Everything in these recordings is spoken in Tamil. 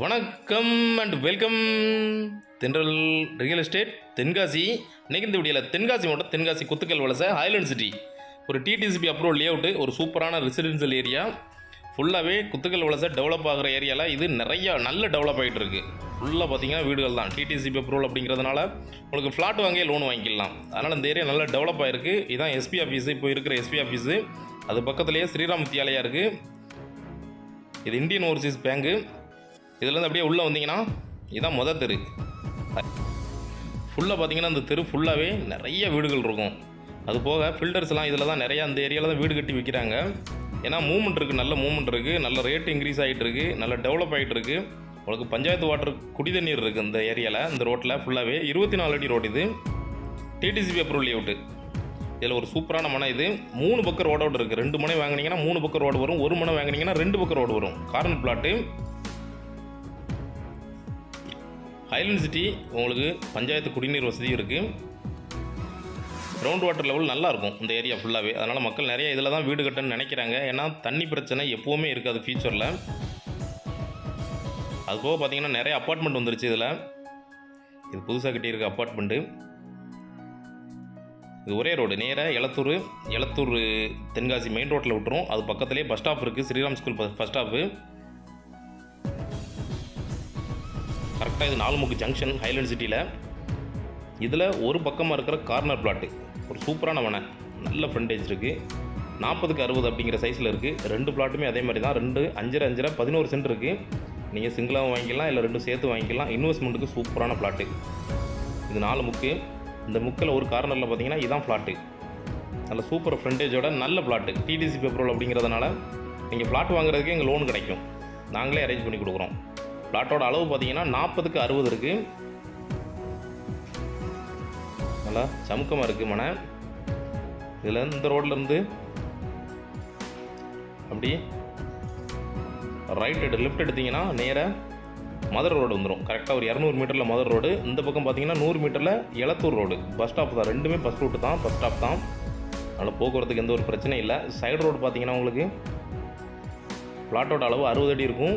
வணக்கம் and welcome Thendral real estate Tenkasi. இன்னைக்கு இந்த வீடியோவில் தென்காசி மாவட்டம் தென்காசி குத்துக்கல் வலசை ஹைலண்ட் சிட்டி ஒரு டிடிசிபி அப்ரூவல் லேஅவுட்டு ஒரு சூப்பரான ரெசிடென்சியல் ஏரியா ஃபுல்லாகவே குத்துக்கல் வலசை டெவலப் ஆகிற ஏரியாவில் இது நிறையா நல்ல டெவலப் ஆகிட்டு இருக்குது ஃபுல்லாக பார்த்தீங்கன்னா வீடுகள் தான். டிடிசிபி அப்ரூவல் அப்படிங்கிறதுனால உங்களுக்கு ஃப்ளாட் வாங்கி லோன் வாங்கிக்கலாம். அதனால் இந்த ஏரியா நல்லா டெவலப் ஆகிருக்கு இதான் எஸ்பி ஆஃபீஸு இப்போ இருக்கிற எஸ்பி ஆஃபீஸு அது பக்கத்துலேயே ஸ்ரீராம் வித்யாலயா இருக்குது இது இந்தியன் ஓவர்சீஸ் பேங்க்கு இதுலேருந்து அப்படியே உள்ளே வந்தீங்கன்னா இதுதான் முத தெரு. ஃபுல்லாக பார்த்தீங்கன்னா அந்த தெரு ஃபுல்லாகவே நிறைய வீடுகள் இருக்கும். அது போக ஃபில்டர்ஸ்லாம் இதில் தான் நிறையா அந்த ஏரியாவில் தான் வீடு கட்டி விற்கிறாங்க ஏன்னா மூமெண்ட் இருக்குது நல்ல மூமெண்ட் இருக்குது நல்ல ரேட் இன்க்ரீஸ் ஆகிட்டு இருக்குது நல்ல டெவலப் ஆகிட்டு இருக்குது உங்களுக்கு பஞ்சாயத்து வாட்டர் குடி தண்ணீர் இருக்குது இந்த ஏரியாவில் இந்த ரோட்டில் ஃபுல்லாகவே இருபத்தி நாலு அடி ரோடு இது. டிடிசிபி அப்ரூவல் லேவுட்டு இதில் ஒரு சூப்பரான மனை இது. மூணு பக்கம் ரோடோடு இருக்குது ரெண்டு மனை வாங்கினீங்கன்னா மூணு பக்கம் ரோடு வரும். ஒரு மனை வாங்கினீங்கன்னா ரெண்டு பக்கம் ரோடு வரும். கார்னர் பிளாட்டு ஹைலண்ட் சிட்டி உங்களுக்கு பஞ்சாயத்து குடிநீர் வசதி இருக்குது கிரவுண்ட் வாட்டர் லெவல் நல்லாயிருக்கும் இந்த ஏரியா ஃபுல்லாகவே அதனால் மக்கள் நிறைய இதில் தான் வீடு கட்டணும்னு நினைக்கிறாங்க. ஏன்னா தண்ணி பிரச்சனை எப்போவுமே இருக்காது ஃபியூச்சரில் அது போக பார்த்தீங்கன்னா நிறைய அப்பார்ட்மெண்ட் வந்துருச்சு இதில். இது புதுசாக கட்டியிருக்க அப்பார்ட்மெண்ட்டு இது ஒரே ரோடு நேராக எலத்தூர் எலத்தூர் தென்காசி மெயின் ரோட்டில் விட்டுரும். அது பக்கத்துலேயே பஸ் ஸ்டாப் இருக்குது ஸ்ரீராம் ஸ்கூல் பஸ் ஸ்டாப்பு கரெக்டாக இது நாலுமுக்கு ஜங்ஷன் ஹைலண்ட் சிட்டியில் இதில் ஒரு பக்கமாக இருக்கிற கார்னர் பிளாட்டு ஒரு சூப்பரான வனை. நல்ல ஃப்ரண்டேஜ் இருக்குது நாற்பதுக்கு அறுபது அப்படிங்கிற சைஸில் இருக்குது ரெண்டு பிளாட்டுமே அதே மாதிரி தான் ரெண்டு அஞ்சரை அஞ்சரை பதினோரு சென்ட் இருக்குது நீங்கள் சிங்கிளாகவும் வாங்கிக்கலாம் இல்லை ரெண்டும் சேர்த்து வாங்கிக்கலாம். இன்வெஸ்ட்மெண்ட்டுக்கு சூப்பரான பிளாட்டு இது நாலு முக்கு. இந்த முக்கில் ஒரு கார்னரில் பார்த்தீங்கன்னா இதுதான் ஃப்ளாட்டு நல்ல சூப்பர் ஃப்ரண்டேஜோட நல்ல பிளாட்டு டிடிசி பேப்பரோல் அப்படிங்கிறதுனால நீங்கள் ஃப்ளாட் வாங்குறதுக்கு எங்கள் லோன் கிடைக்கும். நாங்களே அரேஞ்ச் பண்ணி கொடுக்குறோம். பிளாட்டோட அளவு பார்த்தீங்கன்னா நாற்பதுக்கு அறுபது இருக்குது நல்லா சமுக்கமாக இருக்குது மனை இதில் இந்த ரோட்லேருந்து அப்படி ரைட் எடு லெஃப்ட் எடுத்தீங்கன்னா நேராக மதுரை ரோடு வந்துடும் கரெக்டாக ஒரு இரநூறு மீட்டரில் மதுரை ரோடு. இந்த பக்கம் பார்த்தீங்கன்னா நூறு மீட்டரில் எலத்தூர் ரோடு. பஸ் ஸ்டாப் தான். ரெண்டுமே பஸ் ரூட்டு தான் பஸ் ஸ்டாப் தான். அதனால் போக்குவரத்துக்கு எந்த ஒரு பிரச்சனையும் இல்லை. சைடு ரோடு பார்த்தீங்கன்னா உங்களுக்கு பிளாட்டோட அளவு அறுபது அடி இருக்கும்.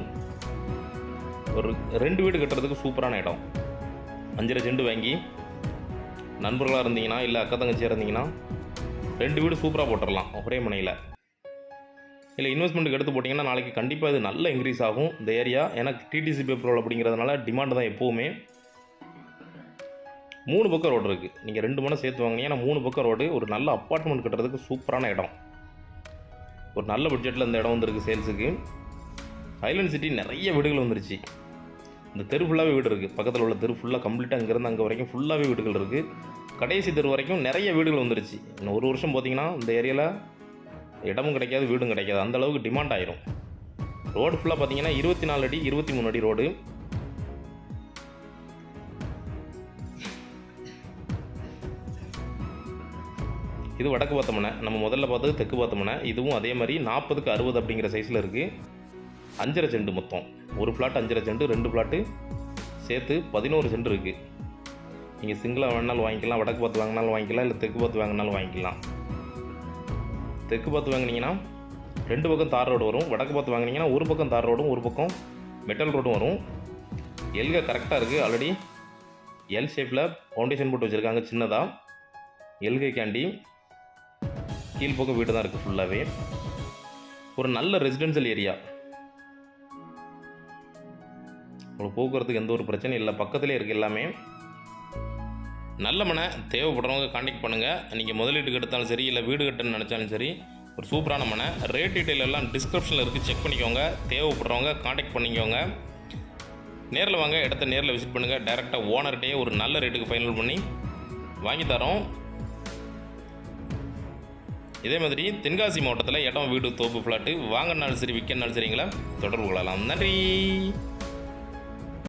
ஒரு ரெண்டு வீடு கட்டுறதுக்கு சூப்பரான இடம். அஞ்சரை செண்டு வாங்கி நண்பர்களாக இருந்தீங்கன்னா இல்லை அக்கா தங்கச்சியாக இருந்தீங்கன்னா ரெண்டு வீடு சூப்பராக போட்டுடலாம் ஒரே முனையில். இல்லை இன்வெஸ்ட்மெண்ட்டுக்கு எடுத்து போட்டிங்கன்னா நாளைக்கு கண்டிப்பாக இது நல்ல இன்க்ரீஸ் ஆகும். இந்த ஏரியா ஏன்னா டிடிசி பேப்பரோல் அப்படிங்கிறதுனால டிமாண்டு தான் எப்போவுமே. மூணு பக்கம் ரோடு இருக்குது நீங்கள் ரெண்டு மணி சேர்த்து வாங்கினீங்கன்னா மூணு பக்கம் ரோடு ஒரு நல்ல அப்பார்ட்மெண்ட் கட்டுறதுக்கு சூப்பரான இடம். ஒரு நல்ல பட்ஜெட்டில் இந்த இடம் வந்திருக்கு சேல்ஸுக்கு ஐலண்ட் சிட்டி நிறைய வீடுகள் வந்துருச்சு. இந்த தெரு ஃபுல்லாகவே வீடு இருக்குது பக்கத்தில் உள்ள தெரு ஃபுல்லாக கம்ப்ளீட்டாக அங்கேருந்து அங்கே வரைக்கும் ஃபுல்லாகவே வீடுகள் இருக்குது கடைசி தெரு வரைக்கும் நிறைய வீடுகள் வந்துருச்சு. இன்னும் ஒரு வருஷம் பார்த்தீங்கன்னா இந்த ஏரியாவில் இடமும் கிடைக்காது வீடும் கிடைக்காது. அந்த அளவுக்கு டிமாண்ட் ஆயிரும். ரோடு ஃபுல்லாக பார்த்தீங்கன்னா இருபத்தி நாலு அடி இருபத்தி மூணு அடி ரோடு இது வடக்கு பார்த்தோம்னா நம்ம முதல்ல பார்த்தது தெற்கு பார்த்தோம்னா இதுவும் அதே மாதிரி நாற்பதுக்கு அறுபது அப்படிங்கிற சைஸில் இருக்குது அஞ்சரை செண்டு மொத்தம். ஒரு ஃப்ளாட் அஞ்சரை செண்டு ரெண்டு ஃப்ளாட்டு சேர்த்து பதினோரு செண்டு இருக்குது நீங்கள் சிங்கிளாக வேணாலும் வாங்கிக்கலாம் வடக்கு பார்த்து வாங்கினாலும் வாங்கிக்கலாம் இல்லை தெற்கு பார்த்து வாங்கினாலும் வாங்கிக்கலாம். தெற்கு பார்த்து வாங்கினீங்கன்னா ரெண்டு பக்கம் தார் ரோடு வரும் வடக்கு பார்த்து வாங்கினீங்கன்னா ஒரு பக்கம் தார் ரோடும் ஒரு பக்கம் மெட்டல் ரோடும் வரும். எல்க கரெக்டாக இருக்குது ஆல்ரெடி எல் ஷேப்பில் ஃபவுண்டேஷன் போட்டு வச்சுருக்காங்க சின்னதாக எல்கை கேண்டி கீழ்ப்பக்கம் வீடு தான் இருக்குது ஃபுல்லாகவே ஒரு நல்ல ரெசிடென்ஷியல் ஏரியா உங்களுக்கு போக்குவரத்துக்கு எந்த ஒரு பிரச்சனையும் இல்லை. பக்கத்துலேயே இருக்குது எல்லாமே. நல்ல மனை தேவைப்படுறவங்க காண்டாக்ட் பண்ணுங்கள் நீங்கள் முதலீட்டுக்கு எடுத்தாலும் சரி இல்லை வீடு கட்டணும்னு நினச்சாலும் சரி ஒரு சூப்பரான மனை. ரேட் டீட்டெயில் எல்லாம் டிஸ்கிரிப்ஷனில் இருக்குது செக் பண்ணிக்கோங்க. தேவைப்படுறவங்க காண்டாக்ட் பண்ணிக்கோங்க. நேரில் வாங்க. இடத்த நேரில் விசிட் பண்ணுங்கள் டேரெக்டாக ஓனர்கிட்டயே ஒரு நல்ல ரேட்டுக்கு ஃபைனல் பண்ணி வாங்கி தரோம். இதே மாதிரி தென்காசி மாவட்டத்தில் இடம் வீடு தோப்பு ஃப்ளாட்டு வாங்கினாலும் சரி விற்கனாலும் சரிங்களா தொடர்பு கொள்ளலாம். நன்றி!